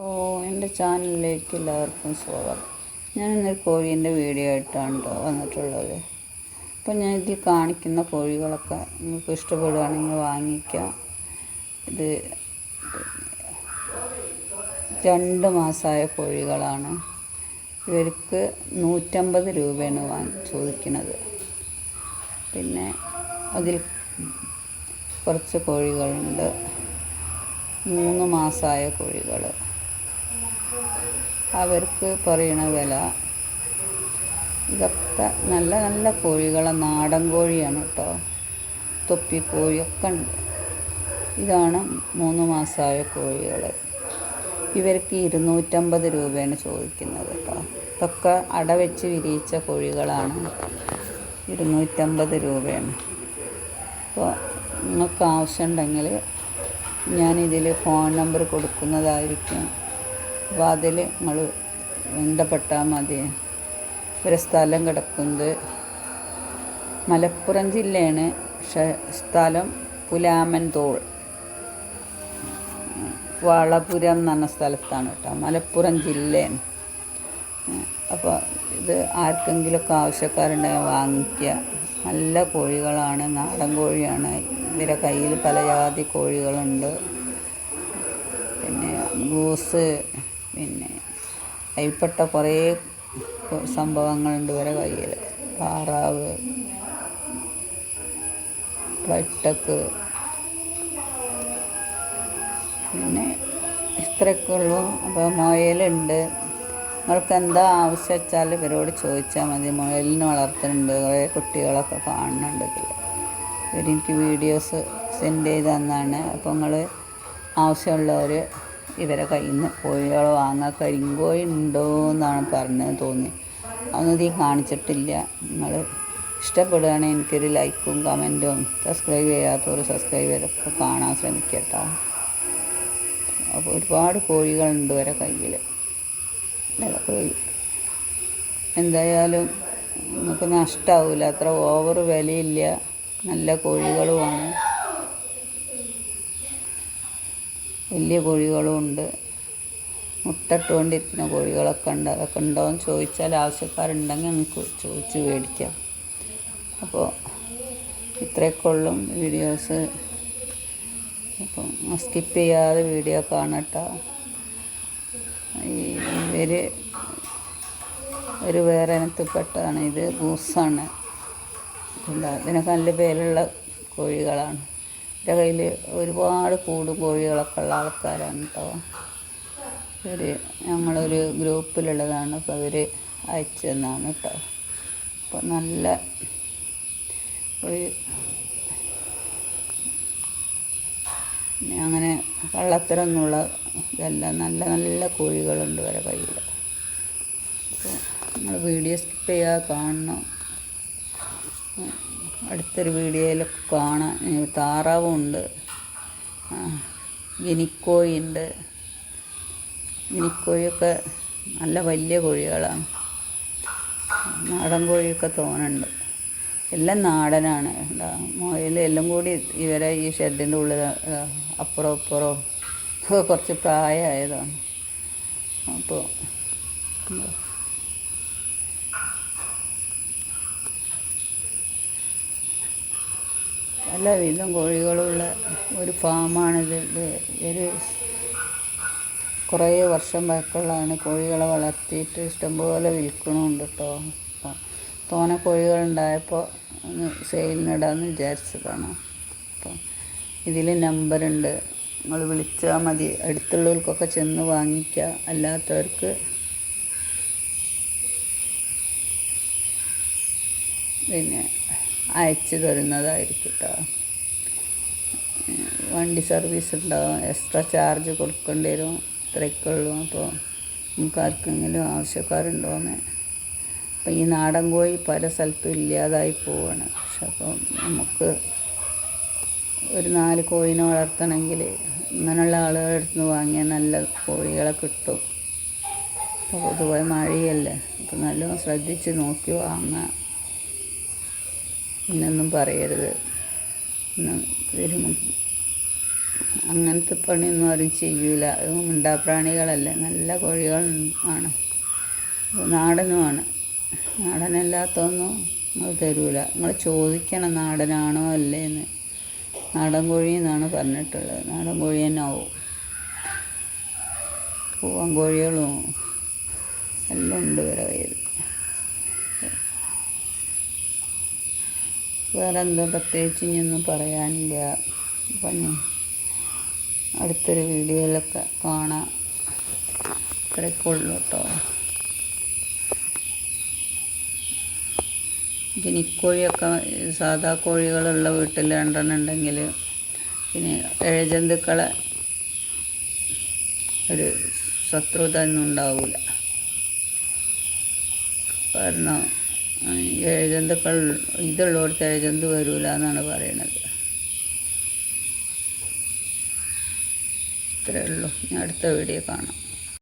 ഓ എന്റെ ചാനലിലേക്ക് എല്ലാവർക്കും സ്വാഗതം. ഞാൻ ഇന്നൊരു കോഴീന്റെ വീഡിയോ ആയിട്ടാണ് ട്ടോ വന്നിട്ടുള്ളത്. അപ്പോൾ ഞാൻ ഇതിൽ കാണിക്കുന്ന കോഴികളൊക്കെ നിങ്ങൾക്ക് ഇഷ്ടപ്പെടുകയാണെങ്കിൽ വാങ്ങിക്കാം. ഇത് രണ്ട് മാസമായ കോഴികളാണ്. ഇവർക്ക് നൂറ്റമ്പത് രൂപയാണ് വാങ്ങി ചോദിക്കുന്നത്. പിന്നെ അതിൽ കുറച്ച് കോഴികളുണ്ട്. മൂന്ന് മാസമായ കോഴികൾ. അവർക്ക് പറയണ വില. ഇതൊക്കെ നല്ല നല്ല കോഴികളെ നാടൻ കോഴിയാണ് കേട്ടോ. തൊപ്പിക്കോഴിയൊക്കെ ഉണ്ട്. ഇതാണ് മൂന്ന് മാസമായ കോഴികൾ ഇവർക്ക് ഇരുന്നൂറ്റമ്പത് രൂപയാണ് ചോദിക്കുന്നത് കേട്ടോ. ഇതൊക്കെ അടവെച്ച് വിരിയിച്ച കോഴികളാണ്. ഇരുന്നൂറ്റമ്പത് രൂപയാണ്. അപ്പോൾ നിങ്ങൾക്ക് ആവശ്യമുണ്ടെങ്കിൽ ഞാനിതിൽ ഫോൺ നമ്പർ കൊടുക്കുന്നതായിരിക്കും. അതിൽ നിങ്ങൾ ബന്ധപ്പെട്ടാൽ മതി. ഒരു സ്ഥലം കിടക്കുന്നത് മലപ്പുറം ജില്ലയാണ്. പക്ഷേ സ്ഥലം പുലാമൻ തോൾ. വളപുരം എന്ന് പറഞ്ഞ സ്ഥലത്താണ് കേട്ടോ. മലപ്പുറം ജില്ലയാണ്. അപ്പോൾ ഇത് ആർക്കെങ്കിലുമൊക്കെ ആവശ്യക്കാരുണ്ടെങ്കിൽ വാങ്ങിക്കുക. നല്ല കോഴികളാണ്. നാടൻ കോഴിയാണ്. ഇവരെ കയ്യിൽ പല ജാതി കോഴികളുണ്ട്. പിന്നെ ഗൂസ് പിന്നെ കൈപ്പെട്ട കുറേ സംഭവങ്ങളുണ്ട് വരെ കയ്യിൽ താറാവ് പ്ലട്ടക്ക് പിന്നെ ഇത്രയൊക്കെ ഉള്ളൂ. അപ്പോൾ മുയലുണ്ട്. നിങ്ങൾക്ക് എന്താ ആവശ്യം വെച്ചാൽ ഇവരോട് ചോദിച്ചാൽ മതി. മുയലിനെ വളർത്തുന്നുണ്ട്. കുറേ കുട്ടികളൊക്കെ കാണുന്നുണ്ട് ഇവരെനിക്ക് വീഡിയോസ് സെൻഡ് ചെയ്ത് തന്നാണ്. അപ്പോൾ നിങ്ങൾ ആവശ്യമുള്ളവർ ഇവരെ കയ്യിൽ നിന്ന് കോഴികൾ വാങ്ങാൻ കരിങ്കോഴി ഉണ്ടോ എന്നാണ് പറഞ്ഞത് തോന്നി. അതൊന്നും ഇതീ കാണിച്ചിട്ടില്ല. നിങ്ങൾ ഇഷ്ടപ്പെടുകയാണെങ്കിൽ എനിക്കൊരു ലൈക്കും കമന്റും സബ്സ്ക്രൈബ് ചെയ്യാത്തവർ സബ്സ്ക്രൈബ് ചെയ്തൊക്കെ കാണാൻ ശ്രമിക്കട്ടോ. അപ്പോൾ ഒരുപാട് കോഴികളുണ്ട് ഇവരെ കയ്യിൽ കോഴി എന്തായാലും നമുക്ക് നഷ്ടമാവില്ല അത്ര ഓവർ വിലയില്ല. നല്ല കോഴികളുമാണ് വലിയ കോഴികളും ഉണ്ട് മുട്ടട്ടുകൊണ്ടിരിക്കുന്ന കോഴികളൊക്കെ ഉണ്ട്. അതൊക്കെ ഉണ്ടോ എന്ന് ചോദിച്ചാൽ ആവശ്യക്കാരുണ്ടെങ്കിൽ നമുക്ക് ചോദിച്ച് മേടിക്കാം. അപ്പോൾ ഇത്രയൊക്കെ വീഡിയോസ്. അപ്പം സ്കിപ്പ് ചെയ്യാതെ വീഡിയോ കാണട്ട. ഇവർ ഒരു വേറെ ഇനത്തിൽപ്പെട്ടതാണ് ഇത് ഗൂസാണ് അതിനൊക്കെ നല്ല പേരുള്ള കോഴികളാണ്. എന്റെ കയ്യിൽ ഒരുപാട് കൂടും കോഴികളൊക്കെ ഉള്ള ആൾക്കാരാണ് കേട്ടോ. ഒരു ഞങ്ങളൊരു ഗ്രൂപ്പിലുള്ളതാണ്. അപ്പോൾ അവർ അയച്ചു തന്നാണ് കേട്ടോ. അപ്പോൾ നല്ല ഒരു അങ്ങനെ കള്ളത്തരമൊന്നുമുള്ള ഇതല്ല നല്ല നല്ല കോഴികളുണ്ട് വരെ കയ്യിൽ. അപ്പോൾ നമ്മൾ വീഡിയോ സ്കിപ്പ് ചെയ്യാതെ കാണണം. അടുത്തൊരു വീഡിയോയിലൊക്കെ കാണാം താറാവുണ്ട്. ഗിനിക്കോഴി ഉണ്ട് ഗിനിക്കോഴിയൊക്കെ നല്ല വലിയ കോഴികളാണ്. നാടൻ കോഴിയൊക്കെ തോന്നുന്നുണ്ട്. എല്ലാം നാടനാണ്. മുയൽ എല്ലാം കൂടി ഇവരെ ഈ ഷെഡിന്റെ ഉള്ളിൽ അപ്പുറം ഇപ്പുറം കുറച്ച് പ്രായമായതാണ്. അപ്പോൾ പലവിധം കോഴികളുള്ള ഒരു ഫാമാണിത് ഇത്. ഒരു കുറേ വർഷം പഴക്കമുള്ളതാണ്. കോഴികളെ വളർത്തിയിട്ട് ഇഷ്ടംപോലെ വിൽക്കണമുണ്ട് കേട്ടോ അപ്പം തോനെ കോഴികളുണ്ടായപ്പോൾ ഒന്ന് സെയിലിനിടാമെന്ന് വിചാരിച്ചതാണ്. അപ്പം ഇതിൽ നമ്പറുണ്ട്. നിങ്ങൾ വിളിച്ചാൽ മതി. അടുത്തുള്ളവർക്കൊക്കെ ചെന്ന് വാങ്ങിക്കുക അല്ലാത്തവർക്ക് പിന്നെ അയച്ചു തരുന്നതായിരിക്കും കേട്ടോ വണ്ടി സർവീസ് ഉണ്ടാവും എക്സ്ട്രാ ചാർജ് കൊടുക്കേണ്ടി വരും. ഇത്രയൊക്കെ ഉള്ളൂ അപ്പോൾ നമുക്ക് ആർക്കെങ്കിലും ആവശ്യക്കാരുണ്ടോയെന്ന് അപ്പം ഈ നാടൻ കോഴി പല സ്ഥലത്തും ഇല്ലാതായി പോവാണ്. പക്ഷെ അപ്പം നമുക്ക് ഒരു നാല് കോഴിനെ വളർത്തണമെങ്കിൽ ഇങ്ങനെയുള്ള ആളുകളുടെ അടുത്ത് വാങ്ങിയാൽ നല്ല കോഴികളെ കിട്ടും. അപ്പോൾ മഴയല്ലേ. അപ്പോൾ നല്ലോണം ശ്രദ്ധിച്ച് നോക്കി വാങ്ങാം. പിന്നൊന്നും പറയരുത്. അങ്ങനത്തെ പണിയൊന്നും ആരും ചെയ്യൂല. മിണ്ടാപ്രാണികളല്ലേ. നല്ല കോഴികൾ ആണ്. നാടനുമാണ്. നാടനല്ലാത്തൊന്നും നിങ്ങൾ തരൂല. നിങ്ങൾ ചോദിക്കണം നാടനാണോ അല്ലേ എന്ന് നാടൻ കോഴി എന്നാണ് പറഞ്ഞിട്ടുള്ളത്. നാടൻ കോഴി തന്നെ ആവും. പൂവൻ കോഴികളും എല്ലാം ഉണ്ട് കയ്യിൽ. വേറെ എന്താ പ്രത്യേകിച്ച് ഇനിയൊന്നും പറയാനില്ല. അപ്പം അടുത്തൊരു വീഡിയോയിലൊക്കെ കാണാം. ഇത്രയൊക്കെ ഉള്ളൂ കേട്ടോ. ഗിനിക്കോഴിയൊക്കെ സാധാ കോഴികളുള്ള വീട്ടിൽ രണ്ടെണ്ണുണ്ടെങ്കിൽ പിന്നെ ഇഴജന്തുക്കളെ ഒരു ശത്രുത ഒന്നും ഉണ്ടാവില്ല കാരണം ഇഴജന്തുക്കൾ ഇതുള്ളവർക്ക് ജന്തു വരില്ല എന്നാണ് പറയണത്. ഇത്രയേ ഉള്ളൂ. ഞാൻ അടുത്ത വീഡിയോ കാണാം.